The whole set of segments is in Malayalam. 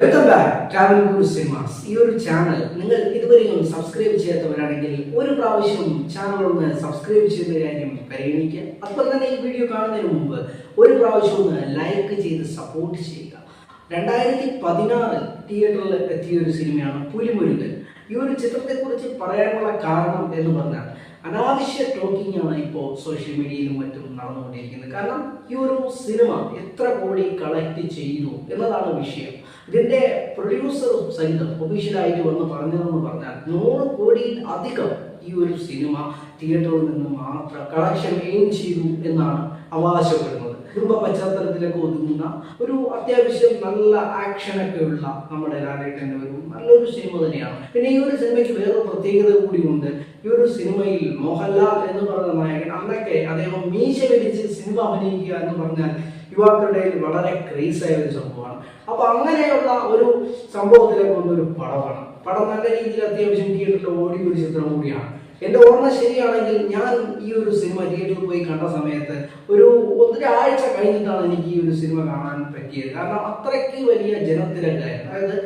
Welcome back travel guru cinemas ഈ ഒരു ചാനൽ നിങ്ങൾ ഇതുവരെയും സബ്സ്ക്രൈബ് ചെയ്യാത്തവരാണെങ്കിൽ ഒരു പ്രാവശ്യം ചാനൽ ഒന്ന് സബ്സ്ക്രൈബ് ചെയ്ത കാര്യം പരിഗണിക്കുക. അതുപോലെ തന്നെ ഈ വീഡിയോ കാണുന്നതിന് മുമ്പ് ഒരു പ്രാവശ്യം ഒന്ന് ലൈക്ക് ചെയ്ത് സപ്പോർട്ട് ചെയ്യുക. രണ്ടായിരത്തി പതിനാറിൽ തിയേറ്ററിൽ എത്തിയ ഒരു സിനിമയാണ് പുലിമുരുകൻ. ഈ ഒരു ചിത്രത്തെക്കുറിച്ച് പറയാനുള്ള കാരണം എന്ന് പറഞ്ഞാൽ അനാവശ്യ ടോക്കിംഗ് ആണ് ഇപ്പോൾ സോഷ്യൽ മീഡിയയിലും മറ്റും നടന്നുകൊണ്ടിരിക്കുന്നത്. കാരണം ഈ ഒരു സിനിമ എത്ര കോടി കളക്ട് ചെയ്യുന്നു എന്നതാണ് വിഷയം. ഇതിന്റെ പ്രൊഡ്യൂസറും സഹിതം ഒഫീഷ്യലായിട്ട് വന്ന് പറഞ്ഞതെന്ന് പറഞ്ഞാൽ നൂറ് കോടിയിൽ അധികം ഈ ഒരു സിനിമ തിയേറ്ററിൽ നിന്ന് മാത്രം കളക്ഷൻ എയിം ചെയ്തു എന്നാണ് അവകാശപ്പെടുന്നത്. കുടുംബ പശ്ചാത്തലത്തിലൊക്കെ ഒരു അത്യാവശ്യം നല്ല ആക്ഷനൊക്കെ ഉള്ള നമ്മുടെ ലാലേട്ടന്റെ ഒരു നല്ലൊരു സിനിമ തന്നെയാണ്. പിന്നെ ഈ ഒരു സിനിമയ്ക്ക് വേറെ പ്രത്യേകത കൂടിയുണ്ട്. ഈ ഒരു സിനിമയിൽ മോഹൻലാൽ എന്ന് പറയുന്ന നായകൻ അന്നൊക്കെ അദ്ദേഹം മീശ വലിച്ച് സിനിമ അഭിനയിക്കുക എന്ന് പറഞ്ഞാൽ യുവാക്കളുടെ വളരെ ക്രേസ് ആയ ഒരു സംഭവമാണ്. അപ്പോൾ അങ്ങനെയുള്ള ഒരു സംഭവത്തിലേക്ക് വന്നൊരു പടമാണ് പടം നല്ല രീതിയിൽ അത്യാവശ്യം തിയേറ്ററിൽ ഓടിയ ഒരു ചിത്രം കൂടിയാണ്. എന്റെ ഓർമ്മ ശരിയാണെങ്കിൽ ഞാൻ ഈ ഒരു സിനിമ തിയേറ്ററിൽ പോയി കണ്ട സമയത്ത് ഒരു ഒന്നരാഴ്ച കഴിഞ്ഞിട്ടാണ് എനിക്ക് ഈ ഒരു സിനിമ കാണാൻ പറ്റിയത്. കാരണം അത്രയ്ക്ക് വലിയ ജനത്തിരക്കായിരുന്നു. അതായത്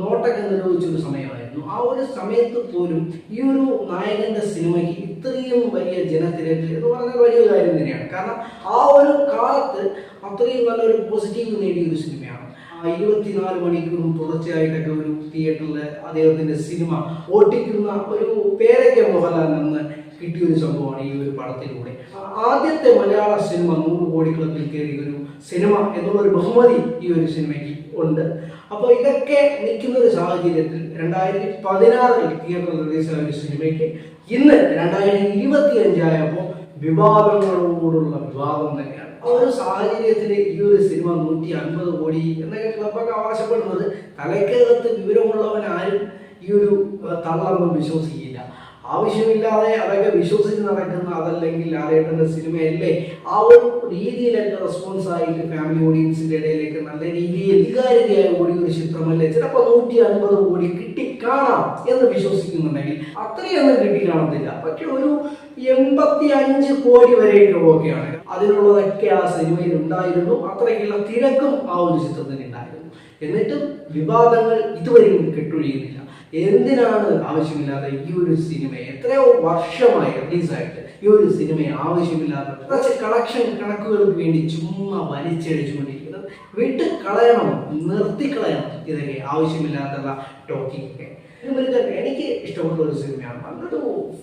നോട്ടൊക്കെ നിരോധിച്ചൊരു സമയമായിരുന്നു. ആ ഒരു സമയത്ത് പോലും ഈ ഒരു നായകന്റെ സിനിമയ്ക്ക് ഇത്രയും വലിയ ജനത്തിരക്ക് എന്ന് പറഞ്ഞാൽ വലിയ കാര്യം തന്നെയാണ്. കാരണം ആ ഒരു കാലത്ത് അത്രയും നല്ലൊരു പോസിറ്റീവ് നേടിയ ഒരു സിനിമയാണ്. ഇരുപത്തിനാല് മണിക്കൂറും തുടർച്ചയായിട്ടൊക്കെ ഒരു തിയേറ്ററിലെ അദ്ദേഹത്തിന്റെ സിനിമ ഓട്ടിക്കുന്ന ഒരു പേരൊക്കെ മോഹൻലാൽ നിന്ന് കിട്ടിയ ഒരു സംഭവമാണ് ഈ ഒരു പടത്തിലൂടെ. ആദ്യത്തെ മലയാള സിനിമ നൂറ് കോടി കയറിയ ഒരു സിനിമ എന്നുള്ള ഒരു ബഹുമതി ഈ ഒരു സിനിമയ്ക്ക് ഉണ്ട്. അപ്പോൾ ഇതൊക്കെ നിൽക്കുന്ന ഒരു സാഹചര്യത്തിൽ രണ്ടായിരത്തി പതിനാറിൽ തിയേറ്ററിൽ റിലീസായ ഒരു സിനിമയ്ക്ക് ഇന്ന് രണ്ടായിരത്തി ഇരുപത്തി അഞ്ചായപ്പോൾ വിവാദങ്ങളോടുള്ള വിവാദം തന്നെയാണ്. ആ ഒരു സാഹചര്യത്തിൽ ഈ ഒരു സിനിമ നൂറ്റി അൻപത് കോടി എന്നൊക്കെ ക്ലബൊക്കെ അവകാശപ്പെടുന്നത് തലക്കകത്ത് വിവരമുള്ളവൻ ആരും ഈ ഒരു തള്ളൊന്നും വിശ്വസിക്കില്ല. ആവശ്യമില്ലാതെ അതൊക്കെ വിശ്വസിച്ച് നടക്കുന്ന അതല്ലെങ്കിൽ ലാലേട്ടന്റെ സിനിമയല്ലേ? ആ ഒരു രീതിയിലൊക്കെ റെസ്പോൺസ് ആയിട്ട് ഫാമിലി ഓഡിയൻസിന്റെ ഇടയിലേക്ക് നല്ല രീതിയിൽ സ്വീകാര്യതയായി ഓടിയ ഒരു ചിത്രമല്ലേ? ചിലപ്പോൾ നൂറ്റി അൻപത് കോടി കിട്ടി. കാണാം എന്ന് വിശ്വസിക്കുന്നുണ്ടെങ്കിൽ അത്രയൊന്നും കിട്ടി കാണത്തില്ല. പക്ഷെ ഒരു എൺപത്തി അഞ്ച് കോടി വരെയൊക്കെ ഓക്കെയാണ് അതിനുള്ളതൊക്കെ ആ സിനിമയിൽ ഉണ്ടായിരുന്നു. അത്രയ്ക്കുള്ള തിരക്കും ആ ഒരു ചിത്രത്തിന് ഉണ്ടായിരുന്നു. എന്നിട്ടും വിവാദങ്ങൾ ഇതുവരെയും കെട്ടൊഴിയുന്നില്ല. എന്തിനാണ് ആവശ്യമില്ലാത്ത ഈ ഒരു സിനിമ എത്രയോ വർഷമായി റിലീസായിട്ട് ഈ ഒരു സിനിമയെ ആവശ്യമില്ലാത്ത കുറച്ച് കളക്ഷൻ കണക്കുകൾക്ക് വേണ്ടി ചുമ്മാ വലിച്ചടിച്ചുകൊണ്ടിരിക്കുന്നത് വിട്ട് കളയണം നിർത്തിക്കളയണം ഇതൊക്കെ ആവശ്യമില്ലാത്തുള്ള ടോക്കിംഗ് ഒക്കെ. എനിക്ക് ഇഷ്ടപ്പെട്ട ഒരു സിനിമയാണ്. നല്ലൊരു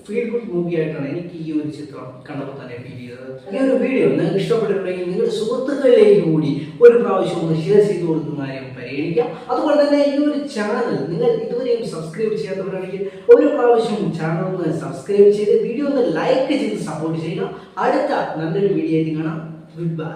ഫീൽ ഗുഡ് മൂവി ആയിട്ടാണ് എനിക്ക് ഈ ഒരു ചിത്രം കണ്ടപ്പോൾ തന്നെ ഫീൽ ചെയ്തത്. ഈ ഒരു വീഡിയോ നിങ്ങൾക്ക് ഇഷ്ടപ്പെട്ടിട്ടുണ്ടെങ്കിൽ നിങ്ങളുടെ സുഹൃത്തുക്കളിലേക്ക് കൂടി ഒരു പ്രാവശ്യം ഒന്ന് ഷെയർ ചെയ്ത് കൊടുക്കുന്ന കാര്യം പരിഗണിക്കാം അതുപോലെ തന്നെ ഈ ഒരു ചാനൽ നിങ്ങൾ ഇതുവരെയും സബ്സ്ക്രൈബ് ചെയ്യാത്തവരാണെങ്കിൽ ഒരു പ്രാവശ്യം ചാനൽ ഒന്ന് സബ്സ്ക്രൈബ് ചെയ്ത് വീഡിയോ ഒന്ന് ലൈക്ക് ചെയ്ത് സപ്പോർട്ട് ചെയ്യുക. അടുത്ത നല്ലൊരു വീഡിയോ ആയിട്ട് കാണാം. Good bye